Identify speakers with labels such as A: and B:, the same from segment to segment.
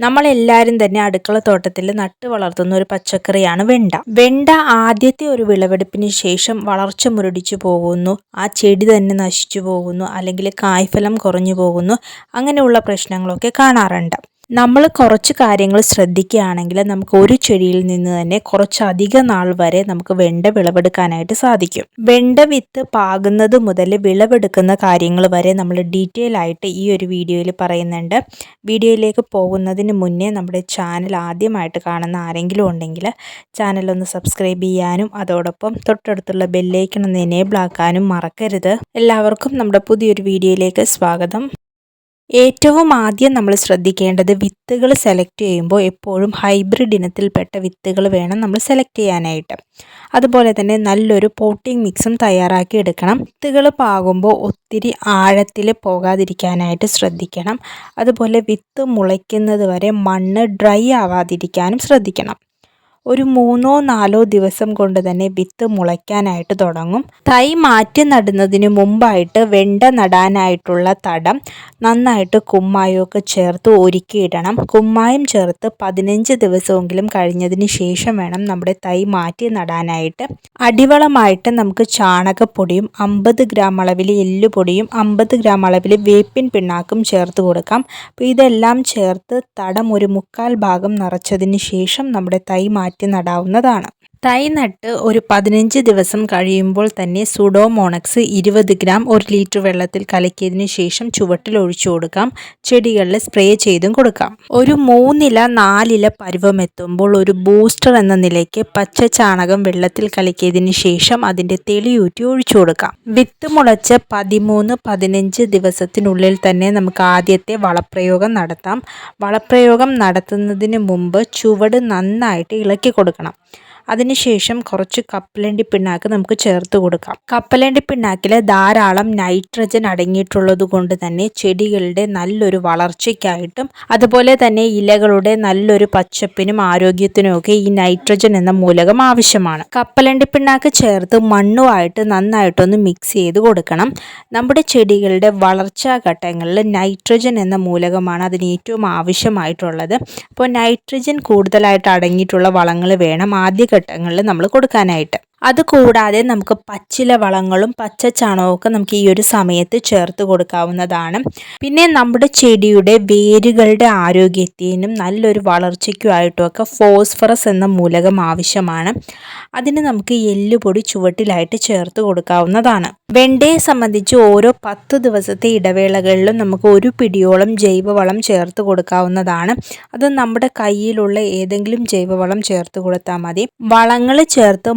A: നമ്മളെല്ലാവരും തന്നെ അടുക്കള തോട്ടത്തിൽ നട്ട് വളർത്തുന്ന ഒരു പച്ചക്കറിയാണ് വെണ്ട. വെണ്ട ആദ്യത്തെ ഒരു വിളവെടുപ്പിന് ശേഷം വളർച്ച മുരടിച്ചു പോകുന്നു. ആ ചെടി തന്നെ നശിച്ചു പോകുന്നു. അല്ലെങ്കിൽ കായ്ഫലം കുറഞ്ഞു പോകുന്നു. അങ്ങനെയുള്ള പ്രശ്നങ്ങളൊക്കെ കാണാറുണ്ട്. നമ്മൾ കുറച്ച് കാര്യങ്ങൾ ശ്രദ്ധിക്കുകയാണെങ്കിൽ നമുക്ക് ഒരു ചെടിയിൽ നിന്ന് തന്നെ കുറച്ചധിക നാൾ വരെ നമുക്ക് വെണ്ട വിളവെടുക്കാനായിട്ട് സാധിക്കും. വെണ്ട വിത്ത് പാകുന്നത് മുതൽ വിളവെടുക്കുന്ന കാര്യങ്ങൾ വരെ നമ്മൾ ഡീറ്റെയിൽ ആയിട്ട് ഈ ഒരു വീഡിയോയിൽ പറയുന്നുണ്ട്. വീഡിയോയിലേക്ക് പോകുന്നതിന് മുന്നേ നമ്മുടെ ചാനൽ ആദ്യമായിട്ട് കാണുന്ന ആരെങ്കിലും ഉണ്ടെങ്കിൽ ചാനൽ ഒന്ന് സബ്സ്ക്രൈബ് ചെയ്യാനും അതോടൊപ്പം തൊട്ടടുത്തുള്ള ബെല്ലൈക്കൺ ഒന്ന് എനേബിൾ ആക്കാനും മറക്കരുത്. എല്ലാവർക്കും നമ്മുടെ പുതിയൊരു വീഡിയോയിലേക്ക് സ്വാഗതം. ഏറ്റവും ആദ്യം നമ്മൾ ശ്രദ്ധിക്കേണ്ടത് വിത്തുകൾ സെലക്ട് ചെയ്യുമ്പോൾ എപ്പോഴും ഹൈബ്രിഡ് ഇനത്തിൽപ്പെട്ട വിത്തുകൾ വേണം നമ്മൾ സെലക്ട് ചെയ്യാനായിട്ട്. അതുപോലെ തന്നെ നല്ലൊരു പോട്ടിംഗ് മിക്സും തയ്യാറാക്കി എടുക്കണം. വിത്തുകൾ പാകുമ്പോൾ ഒത്തിരി ആഴത്തിൽ പോകാതിരിക്കാനായിട്ട് ശ്രദ്ധിക്കണം. അതുപോലെ വിത്ത് മുളയ്ക്കുന്നത് വരെ മണ്ണ് ഡ്രൈ ആവാതിരിക്കാനും ശ്രദ്ധിക്കണം. ഒരു മൂന്നോ നാലോ ദിവസം കൊണ്ട് തന്നെ വിത്ത് മുളയ്ക്കാനായിട്ട് തുടങ്ങും. തൈ മാറ്റി നടുന്നതിന് മുമ്പായിട്ട് വെണ്ട നടാനായിട്ടുള്ള തടം നന്നായിട്ട് കുമ്മായമൊക്കെ ചേർത്ത് ഒരുക്കിയിടണം. കുമ്മായം ചേർത്ത് പതിനഞ്ച് ദിവസമെങ്കിലും കഴിഞ്ഞതിന് ശേഷം വേണം നമ്മുടെ തൈ മാറ്റി നടാനായിട്ട്. അടിവളമായിട്ട് നമുക്ക് ചാണകപ്പൊടിയും അമ്പത് ഗ്രാം അളവിൽ എല്ലുപൊടിയും അമ്പത് ഗ്രാം അളവിൽ വേപ്പിൻ പിണ്ണാക്കും ചേർത്ത് കൊടുക്കാം. അപ്പോൾ ഇതെല്ലാം ചേർത്ത് തടം ഒരു മുക്കാൽ ഭാഗം നിറച്ചതിന് ശേഷം നമ്മുടെ തൈ മാറ്റി മാറ്റി നടാവുന്നതാണ്. തൈ നട്ട് ഒരു പതിനഞ്ച് ദിവസം കഴിയുമ്പോൾ തന്നെ സുഡോമോണക്സ് ഇരുപത് ഗ്രാം ഒരു ലിറ്റർ വെള്ളത്തിൽ കലക്കിയതിനു ശേഷം ചുവട്ടിൽ ഒഴിച്ചു കൊടുക്കാം. ചെടികളിൽ സ്പ്രേ ചെയ്തും കൊടുക്കാം. ഒരു മൂന്നില നാലില പരുവമെത്തുമ്പോൾ ഒരു ബൂസ്റ്റർ എന്ന നിലയ്ക്ക് പച്ച ചാണകം വെള്ളത്തിൽ കലക്കിയതിനു ശേഷം അതിന്റെ തെളിയൂറ്റി ഒഴിച്ചു കൊടുക്കാം. വിത്ത് മുളച്ച് പതിമൂന്ന് പതിനഞ്ച് ദിവസത്തിനുള്ളിൽ തന്നെ നമുക്ക് ആദ്യത്തെ വളപ്രയോഗം നടത്താം. വളപ്രയോഗം നടത്തുന്നതിന് മുമ്പ് ചുവട് നന്നായിട്ട് ഇളക്കി കൊടുക്കണം. അതിനുശേഷം കുറച്ച് കപ്പലണ്ടി പിണ്ണാക്ക് നമുക്ക് ചേർത്ത് കൊടുക്കാം. കപ്പലണ്ടി പിണ്ണാക്കിൽ ധാരാളം നൈട്രജൻ അടങ്ങിയിട്ടുള്ളത് കൊണ്ട് തന്നെ ചെടികളുടെ നല്ലൊരു വളർച്ചയ്ക്കായിട്ടും അതുപോലെ തന്നെ ഇലകളുടെ നല്ലൊരു പച്ചപ്പിനും ആരോഗ്യത്തിനും ഒക്കെ ഈ നൈട്രജൻ എന്ന മൂലകം ആവശ്യമാണ്. കപ്പലണ്ടി പിണ്ണാക്ക് ചേർത്ത് മണ്ണുമായിട്ട് നന്നായിട്ടൊന്ന് മിക്സ് ചെയ്ത് കൊടുക്കണം. നമ്മുടെ ചെടികളുടെ വളർച്ചാ ഘട്ടങ്ങളിൽ നൈട്രജൻ എന്ന മൂലകമാണ് അതിന് ഏറ്റവും ആവശ്യമായിട്ടുള്ളത്. അപ്പോൾ നൈട്രജൻ കൂടുതലായിട്ട് അടങ്ങിയിട്ടുള്ള വളങ്ങൾ വേണം. ആദ്യ ഘട്ടങ്ങളിൽ നമ്മൾ കൊടുക്കാനായിട്ട്. അതുകൂടാതെ നമുക്ക് പച്ചില വളങ്ങളും പച്ച ചാണകമൊക്കെ നമുക്ക് ഈ ഒരു സമയത്ത് ചേർത്ത് കൊടുക്കാവുന്നതാണ്. പിന്നെ നമ്മുടെ ചെടിയുടെ വേരുകളുടെ ആരോഗ്യത്തിനും നല്ലൊരു വളർച്ചയ്ക്കുമായിട്ടുമൊക്കെ ഫോസ്ഫറസ് എന്ന മൂലകം ആവശ്യമാണ്. അതിന് നമുക്ക് എല്ലുപൊടി ചുവട്ടിലായിട്ട് ചേർത്ത് കൊടുക്കാവുന്നതാണ്. വെണ്ടയെ സംബന്ധിച്ച് ഓരോ പത്ത് ദിവസത്തെ ഇടവേളകളിലും നമുക്ക് ഒരു പിടിയോളം ജൈവവളം ചേർത്ത് കൊടുക്കാവുന്നതാണ്. അത് നമ്മുടെ കയ്യിലുള്ള ഏതെങ്കിലും ജൈവവളം ചേർത്ത് കൊടുത്താൽ മതി. വളങ്ങൾ ചേർത്ത്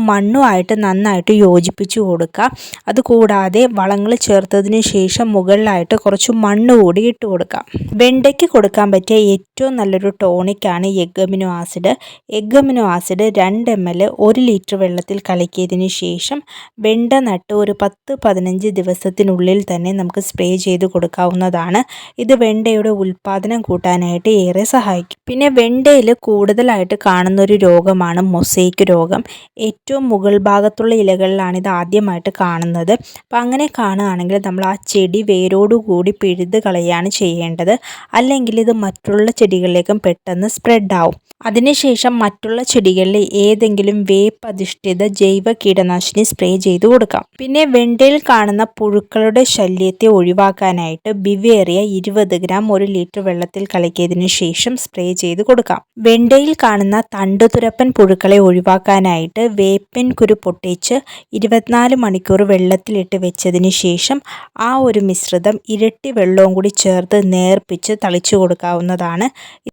A: മണ്ണുമായിട്ട് നന്നായിട്ട് യോജിപ്പിച്ച് കൊടുക്കുക. അതുകൂടാതെ വളങ്ങൾ ചേർത്തതിന് ശേഷം മുകളിലായിട്ട് കുറച്ച് മണ്ണ് കൂടി ഇട്ട് കൊടുക്കാം വെണ്ടയ്ക്ക് കൊടുക്കാൻ പറ്റിയ ഏറ്റവും നല്ലൊരു ടോണിക്കാണ് egg amino acid egg amino acid രണ്ട് എം എൽ ഒരു ലിറ്റർ വെള്ളത്തിൽ കലക്കിയതിന് ശേഷം വെണ്ട നട്ട് ഒരു പത്ത് പതിനഞ്ച് ദിവസത്തിനുള്ളിൽ തന്നെ നമുക്ക് സ്പ്രേ ചെയ്ത് കൊടുക്കാവുന്നതാണ്. ഇത് വെണ്ടയുടെ ഉൽപ്പാദനം കൂട്ടാനായിട്ട് ഏറെ സഹായിക്കും. പിന്നെ വെണ്ടയിൽ കൂടുതലായിട്ട് കാണുന്ന ഒരു രോഗമാണ് മൊസൈക്ക് രോഗം. ഏറ്റവും മുകൾ ഭാഗത്തുള്ള ഇലകളിലാണ് ഇത് ആദ്യമായിട്ട് കാണുന്നത്. അപ്പോൾ അങ്ങനെ കാണുകയാണെങ്കിൽ നമ്മൾ ആ ചെടി വേരോടുകൂടി പിഴുത് കളയാണ് ചെയ്യേണ്ടത്. അല്ലെങ്കിൽ ഇത് മറ്റുള്ള ചെടികളിലേക്കും പെട്ടെന്ന് സ്പ്രെഡ് ആവും. അതിനുശേഷം മറ്റുള്ള ചെടികളിൽ ഏതെങ്കിലും വേപ്പ് അധിഷ്ഠിത ജൈവ കീടനാശിനി സ്പ്രേ ചെയ്ത് കൊടുക്കാം. പിന്നെ വെണ്ടയിൽ കാണുന്ന പുഴുക്കളുടെ ശല്യത്തെ ഒഴിവാക്കാനായിട്ട് ബിവേറിയ ഇരുപത് ഗ്രാം ഒരു ലിറ്റർ വെള്ളത്തിൽ കലക്കിയതിനു ശേഷം സ്പ്രേ ചെയ്ത് കൊടുക്കാം. വെണ്ടയിൽ കാണുന്ന തണ്ടുതുരപ്പൻ പുഴുക്കളെ ഒഴിവാക്കാനായിട്ട് വേപ്പിൻ കുരു പൊട്ടിച്ച് ഇരുപത്തിനാല് മണിക്കൂർ വെള്ളത്തിലിട്ട് വെച്ചതിന് ശേഷം ആ ഒരു മിശ്രിതം ഇരട്ടി വെള്ളവും കൂടി ചേർത്ത് നേർപ്പിച്ച് തളിച്ചു കൊടുക്കാവുന്നതാണ്.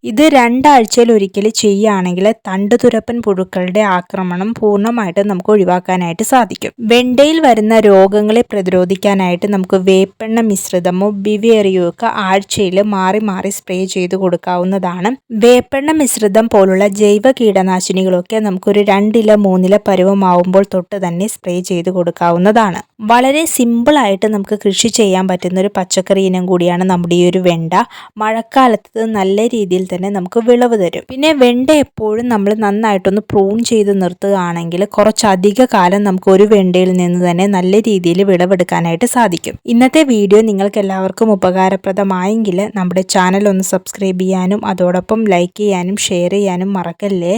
A: ഇത് രണ്ടാഴ്ചയിൽ ഒരിക്കൽ ചെയ്യുകയാണെങ്കിൽ തണ്ടുതുരപ്പൻ പുഴുക്കളുടെ ആക്രമണം പൂർണമായിട്ട് നമുക്ക് ഒഴിവാക്കാനായിട്ട് സാധിക്കും. വെണ്ടയിൽ വരുന്ന രോഗങ്ങളെ പ്രതിരോധിക്കാനായിട്ട് നമുക്ക് വേപ്പെണ്ണ മിശ്രിതമോ ബിവേറിയോ ഒക്കെ ആഴ്ചയിൽ മാറി മാറി സ്പ്രേ ചെയ്ത് കൊടുക്കാവുന്നതാണ്. വേപ്പെണ്ണ മിശ്രിതം പോലുള്ള ജൈവ കീടനാശിനികളൊക്കെ നമുക്കൊരു രണ്ടില മൂന്നില പരുവമാവുമ്പോൾ തൊട്ട് തന്നെ സ്പ്രേ ചെയ്ത് കൊടുക്കാവുന്നതാണ്. വളരെ സിമ്പിൾ ആയിട്ട് നമുക്ക് കൃഷി ചെയ്യാൻ പറ്റുന്ന ഒരു പച്ചക്കറി ഇനം കൂടിയാണ് നമ്മുടെ ഈ ഒരു വെണ്ട. മഴക്കാലത്ത് നല്ല രീതിയിൽ തന്നെ നമുക്ക് വിളവ് തരും. പിന്നെ വെണ്ട എപ്പോഴും നമ്മൾ നന്നായിട്ടൊന്ന് പ്രൂൺ ചെയ്ത് നിർത്തുകയാണെങ്കിൽ കുറച്ചധിക കാലം നമുക്ക് ഒരു വെണ്ടയിൽ നിന്ന് തന്നെ നല്ല രീതിയിൽ വിളവെടുക്കാനായിട്ട് സാധിക്കും. ഇന്നത്തെ വീഡിയോ നിങ്ങൾക്ക് എല്ലാവർക്കും ഉപകാരപ്രദമായെങ്കിൽ നമ്മുടെ ചാനൽ ഒന്ന് സബ്സ്ക്രൈബ് ചെയ്യാനും അതോടൊപ്പം ലൈക്ക് ചെയ്യാനും ഷെയർ ചെയ്യാനും മറക്കല്ലേ?